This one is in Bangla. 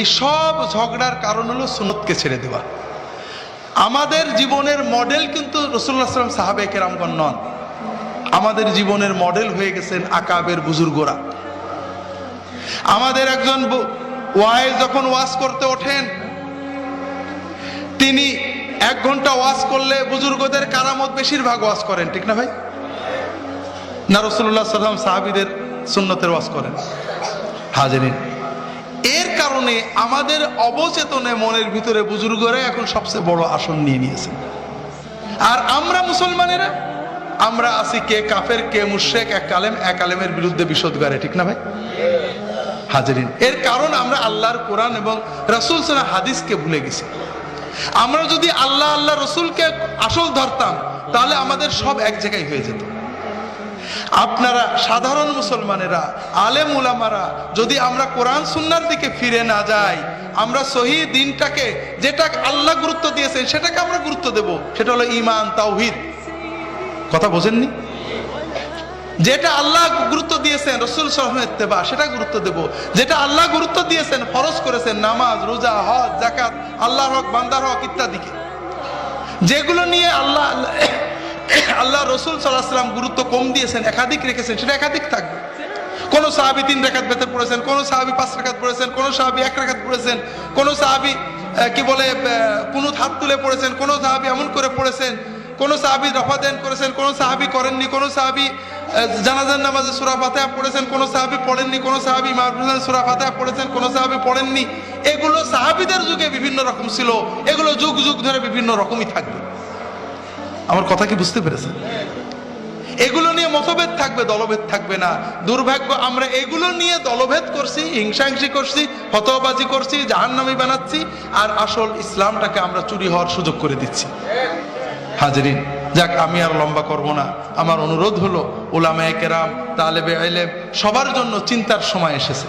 এই সব ঝগড়ার কারণ হলো সুনতকে ছেড়ে দেওয়া। আমাদের জীবনের মডেল কিন্তু রসুল্লাহ সাল্লাম সাহাবে কেরামগণ নন। আমাদের জীবনের মডেল হয়ে গেছেন আকাবের বুজুর্গরা। আমাদের একজন ওয়াইজ যখন ওয়াজ করতে ওঠেন, তিনি এক ঘণ্টা ওয়াজ করলে বুজুর্গদের কারামত বেশিরভাগ ওয়াজ করেন, ঠিক না ভাই? না রসুল্লাহ সাল্লাম সাহাবিদের সুন্নতের ওয়াজ করেন। হাজারিন। কারণে আমাদের অবচেতনে মনের ভিতরে বুজুর্গরা এখন সবচেয়ে বড় আসন নিয়ে নিয়েছেন। আর আমরা মুসলমানেরা, আমরা আছি কে কাফের, কে মুশেক এক কালেম এক আলেমের বিরুদ্ধে বিশোধগারে ঠিক না ভাই? হাজারিন। এর কারণ আমরা আল্লাহর কোরআন এবং রসুল সানা হাদিসকে ভুলে গেছি। আমরা যদি আল্লাহ আল্লাহ, রসুলকে আসল ধরতাম, তাহলে আমাদের সব এক জায়গায় হয়ে যেত। আপনারা সাধারণ মুসলমানেরা, আলেম উলামারা, যদি আমরা কোরআন সুন্নার দিকে ফিরে না যাই, আমরা সহি দিনটাকে যেটা আল্লাহ গুরুত্ব দিয়েছেন, সেটাকে আমরা গুরুত্ব দেব, সেটা হলো ইমান তাওহিদ। কথা বোঝেননি? যেটা আল্লাহ গুরুত্ব দিয়েছেন, রসুল সাহমেত্তেবা সেটা গুরুত্ব দেব। যেটা আল্লাহ গুরুত্ব দিয়েছেন, ফরজ করেছেন, নামাজ, রোজা, হজ জাকাত আল্লাহর হক, বান্দার হক ইত্যাদিকে। যেগুলো নিয়ে আল্লাহ আল্লাহ রসুল সাল্লাহাম গুরুত্ব কম দিয়েছেন একাধিক রেখেছেন সেটা একাধিক থাকবে। কোনো সাহাবি তিন রেখাত বেতন পড়েছেন কোনো সাহাবি পাঁচ রেখাত পড়েছেন কোন সাহাবি এক রেখাত পড়েছেন কোনো সাহাবি কি বলে কোন হাত তুলে পড়েছেন কোন সাহাবি এমন করে পড়েছেন কোন সাহাবি রফা দেন করেছেন কোনো সাহাবি করেননি কোনো সাহাবি আহ, জানাজার নামাজে সুরা ফাতেহা পড়েছেন কোনো সাহাবি পড়েননি কোনো সাহাবি মাহবুবান সুরা ফাতেহা পড়েছেন কোনো সাহাবি পড়েননি এগুলো সাহাবিদের যুগে বিভিন্ন রকম ছিল এগুলো যুগ যুগ ধরে বিভিন্ন রকমই থাকবে। আমার কথা কি বুঝতে পেরেছেন? এগুলো নিয়ে মতভেদ থাকবে, দলভেদ থাকবে না। দুর্ভাগ্য, আমরা এগুলো নিয়ে দলভেদ করছি, হিংসাহিংসি করছি হতবাজি করছি, জাহান্নামি বানাচ্ছি, আর আসল ইসলামটাকে আমরা চুরি হওয়ার সুযোগ করে দিচ্ছি। হাজরিন, যাক, আমি আর লম্বা করব না। আমার অনুরোধ হলো ওলামায়ে কেরাম, তালেবে এলেম সবার জন্য চিন্তার সময় এসেছে।